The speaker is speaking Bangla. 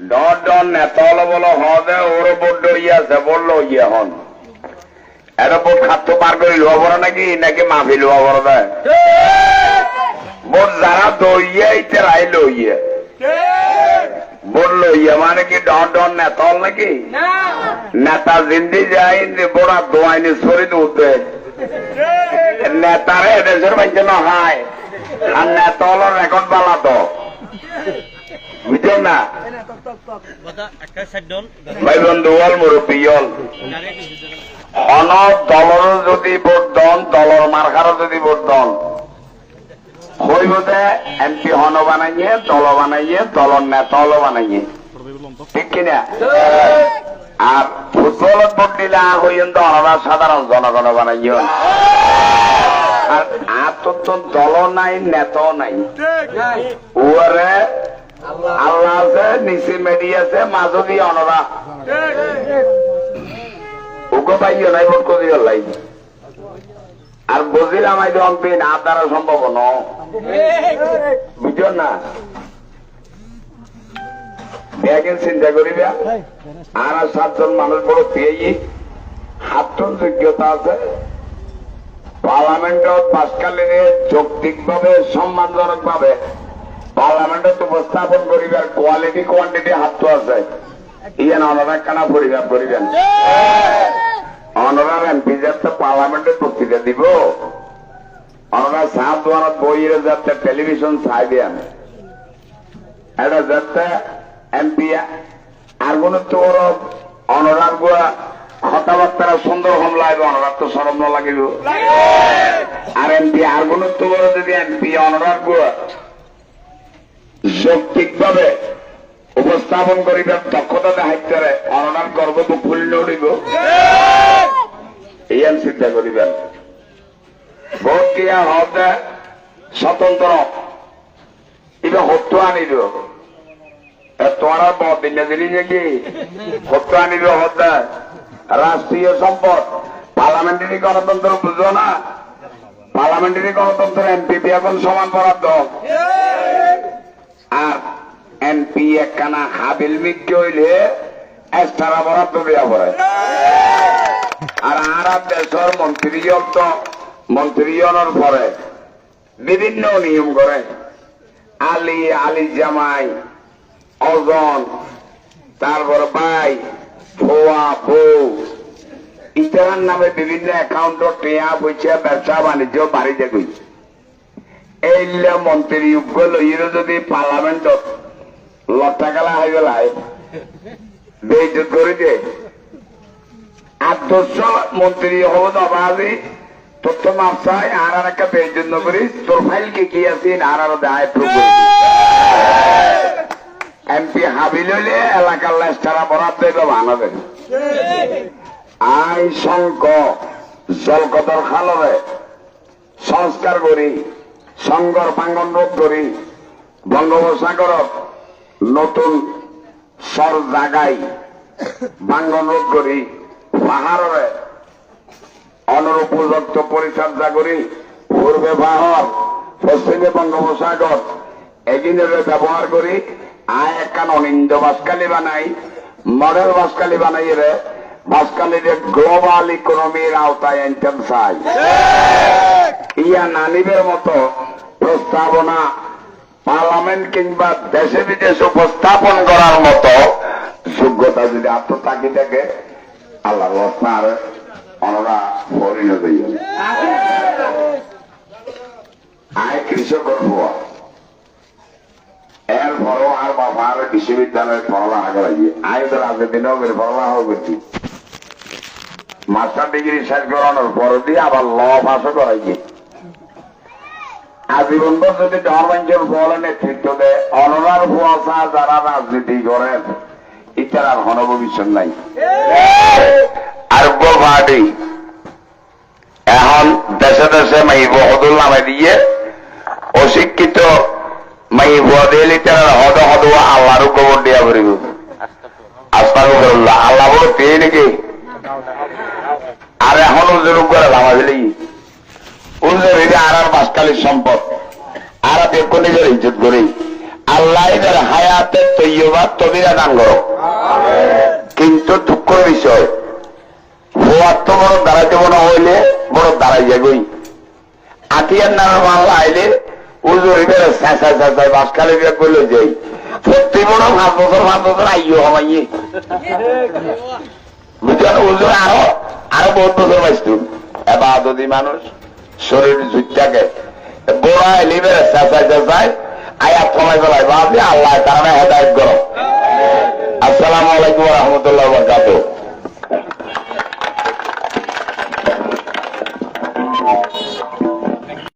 ডর নেতল বলো হদে ওর ইয়ে আছে বলল ইয়ে হন। এর বোট খাদ্য পার করে লোয়া বড় নাকি? নাকি মাফি লোয়া বড় দেয়? বোট যারা দইয়ে ইতে রাই লইয়ে বোট লইয়ে মানে কি ডর ডর নেতল নাকি নেতা জিন্দি যায় বড় দোয়াইনি শরীর উঠে নেতারে দেশের বাইকে নহায় আর নেতল রেকর্ড বালা তো। বুঝছেন না? মুরব্বী দলর যদি ভোট দন দলর মার্কারও যদি ভোট দন হইবতে এমপি হন বানাইয়ে দল বানাইয়ে দলর নেতা হল বানাইয়ে। ঠিক কিনা? আর ফুটবলত ভোট দিলে তো অনারা সাধারণ জনগণ বানাইয়ে আর আর তো তো দল নাই নেতাও নাই। ওরে আল্লাহ আছে নিচে মেডি আছে মাঝদি অনরা। ওকে পাইও নাই ভোট করি লাই আর বজিলাম আই অম্পি, না দ্বারা সম্ভব ন? বুঝো না? দেখেন চিন্তা করিবা, আর আর সাতজন মানুষ বড় পেয়ে সাতজন যোগ্যতা আছে। পার্লামেন্টত পাঁচকালীনে যৌক্তিক ভাবে সম্মানজনক ভাবে পার্লামেন্টত উপস্থাপন করিবার কোয়ালিটি কোয়ান্টিটি হাতটো আছে। ইয়ান অনারা কানা পরিবার করিবেন অনারার এমপি যাতে পার্লামেন্টে বক্তৃতা দিব। অনারা সাত দোয়ানত বইয়ের যাতে টেলিভিশন চাই দেন এটা যাতে এমপি আর কোন তোর অনারার গুয়া কথাবার্তা সুন্দর হম লাগবে অনারার তো সরম লাগিব আর এমপি আর কোন তোর যদি এমপি অনারার গুয়া যৌক্তিক ভাবে উপস্থাপন করিবার দক্ষতা দেখাইতে অনার গর্ব ফুল উঠিব। ইয়ান চিন্তা করিবেন। ভোট দিয়া হতে স্বতন্ত্র। এবার হত্য আনিব। তোমার দিনে দিলি নাকি হত্য আনিব হতে রাষ্ট্রীয় সম্পদ। পার্লামেন্টারি গণতন্ত্র বুঝো না? পার্লামেন্টারি গণতন্ত্র এমপি এখন সমান বরাদ্দ। আর এমপি একখানা হাবিল মিক্কে হইলে এক্সট্রা বরাদ্দ দেওয়া পড়ে। আর আর দেশের মন্ত্রী তো মন্ত্রী হওয়ার পরে বিভিন্ন নিয়ম করে আলি আলি জামাই, অজন, তারপর ভাই ফোয়া বউ ইতার নামে বিভিন্ন অ্যাকাউন্ট টেয়া পয়সা, ব্যবসা, বাণিজ্য, বাড়িতে গই। এইলে মন্ত্রী লইরে যদি পার্লামেন্টত লটাকালা হয়ে গেল বেইজত করে দে আদর্শ মন্ত্রী হব নবাজি তথ্য মাপসাই আর আর একটা বেইজত নকরি তোর ফাইল কি কি আছে আর আর দেয়। এমপি হাবিল হইলে এলাকার লেস্টারা বরাদ্দ দেবে বানাবে আই শঙ্ক জলকতর খালরে সংস্কার করি সংঘর ভাঙ্গন রোধ করি। বঙ্গোপসাগরত নতুন সর জাগাই। ভাঙ্গন রোধ করি। পাহাড়রে অনুপযুক্ত পরিচর্যা করি। পূর্বে বাহর পশ্চিমে বঙ্গোপসাগর। এগিনের ব্যবহার করি। আয় একখান অনিন্দ বাসকালি বানাই। মডেল বাসকালি বানাই রে বাসকালির গ্লোবাল ইকোনমির আওতায় এনতেন চাই ইয়া নানিবের মতো প্রস্তাবনা পার্লামেন্ট কিংবা দেশে বিদেশে উপস্থাপন করার মতো যোগ্যতা যদি আত্মতাকি থাকে আল্লাহ আপনার অনরা পরিণত আয় কৃষকের ভুয়া। এর পরও আর বাবা আর বিশ্ববিদ্যালয়ে পড়ালেখা করাইয়ে আয় তো দিনেও করে পড়ালেখা করছি মাস্টার ডিগ্রি শেষ করানোর পর দিয়ে আবার ল পাশও করাইছে আজীবন যদি ধর্মাঞ্চল ফলে নেতৃত্ব দেয় অনরার ফুয়াশা যারা রাজনীতি করেন ইতার আর হন ভবিষ্যৎ নাই আর এখন দেশে দেশে মাই বহদুল নামে দিয়ে, অশিক্ষিত মাই বদিল ইতার হদ হদ আল্লাহর গোবর দিয়া পড়িব আস্তাগফিরুল্লাহ আল্লাহ। বড় পেয়ে নাকি? আর এখন উজুর করে লামা দিলি কিন্তু দুঃখ বিষয় হওয়ার তো বড় দাঁড়াইতে মনে হইলে বড় দাঁড়াই যাবই আতিয়ার নামে মামলা আইলে বাসকালে বিয়ে যাই বড় পাঁচ বছর পাঁচ বছর আরও আরও বহুত বছর পাইছিল এবার যদি মানুষ। শরীর জুইটাকে গোড়ায় আইলে এবার চেঁচাই চেঁচাই আয়াত কমাই ফেলাই বাদে আল্লাহ তারা হেদায়ত করো আসসালামু আলাইকুম রহমতুল্লাহ বরকাতুহ।